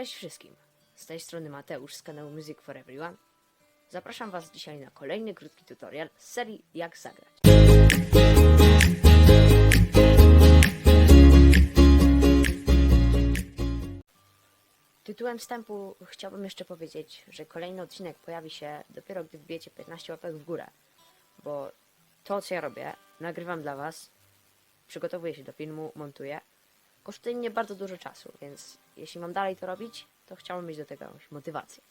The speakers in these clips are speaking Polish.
Cześć wszystkim. Z tej strony Mateusz z kanału Music for Everyone. Zapraszam Was dzisiaj na kolejny krótki tutorial z serii Jak zagrać. Tytułem wstępu chciałbym jeszcze powiedzieć, że kolejny odcinek pojawi się dopiero gdy wbijecie 15 łapek w górę, bo to co ja robię, nagrywam dla Was, przygotowuję się do filmu, montuję, kosztuje mnie bardzo dużo czasu, więc jeśli mam dalej to robić, to chciałbym mieć do tego jakąś motywację.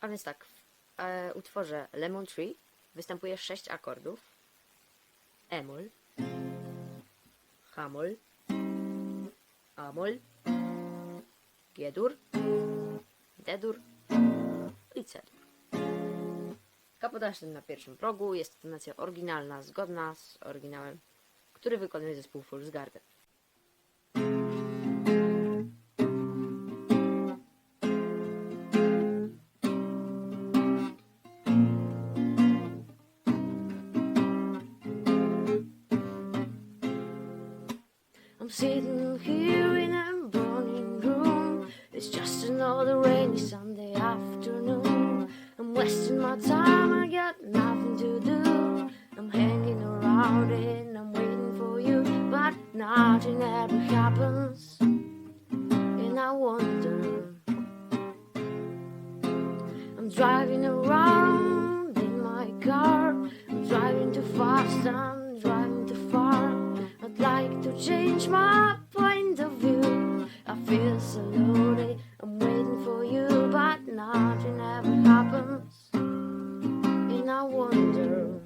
A więc tak, w e, utworze Lemon Tree występuje 6 akordów. E-moll, H-moll, A-moll, G-dur, D-dur i C-dur. Kapota jest na pierwszym progu, jest to tonacja oryginalna, zgodna z oryginałem, który wykonuje zespół Fool's Garden. I'm sitting here in a burning room. It's just another rainy Sunday afternoon. I'm wasting my time, I got nothing to do. I'm hanging around and I'm waiting for you, but nothing ever happens. And I wonder. I'm driving around in my car. I'm driving too fast, I'm change my point of view. I feel so lonely, I'm waiting for you, but nothing ever happens. And I wonder,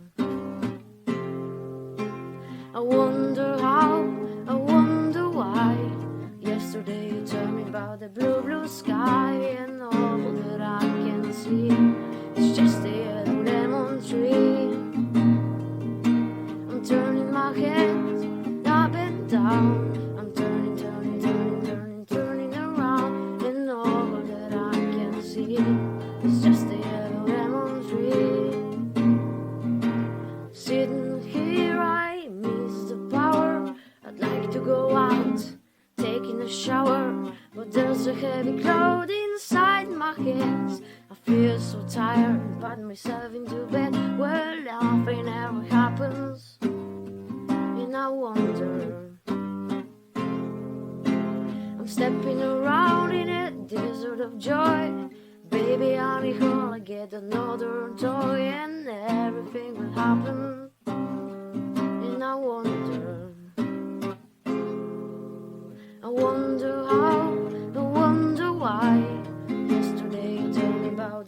I wonder how, I wonder why. Yesterday you told me about the blue, blue sky, and all that I can see shower. But there's a heavy cloud inside my head. I feel so tired, put myself into bed where nothing ever happens. And I wonder. I'm stepping around in a desert of joy. Baby, honey, hole, I get another toy, and everything will happen.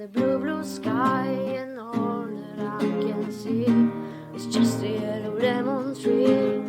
The blue, blue sky, and all that I can see is just a yellow lemon tree.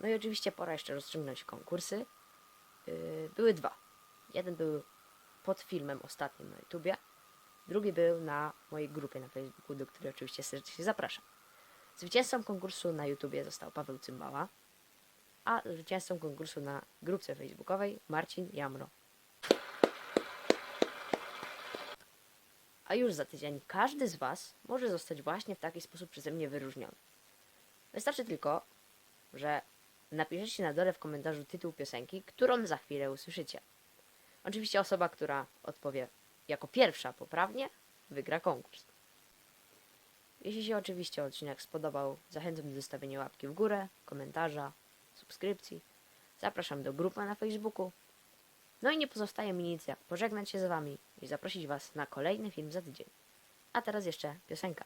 No i oczywiście pora jeszcze rozstrzygnąć konkursy. Yy, były dwa. Jeden był pod filmem ostatnim na YouTubie. Drugi był na mojej grupie na Facebooku, do której oczywiście serdecznie zapraszam. Zwycięzcą konkursu na YouTubie został Paweł Cymbała, a zwycięzcą konkursu na grupce facebookowej Marcin Jamro. A już za tydzień każdy z Was może zostać właśnie w taki sposób przeze mnie wyróżniony. Wystarczy tylko, że napiszecie na dole w komentarzu tytuł piosenki, którą za chwilę usłyszycie. Oczywiście osoba, która odpowie jako pierwsza poprawnie, wygra konkurs. Jeśli się oczywiście odcinek spodobał, zachęcam do zostawienia łapki w górę, komentarza, subskrypcji. Zapraszam do grupy na Facebooku. No i nie pozostaje mi nic jak pożegnać się z Wami i zaprosić Was na kolejny film za tydzień. A teraz jeszcze piosenka.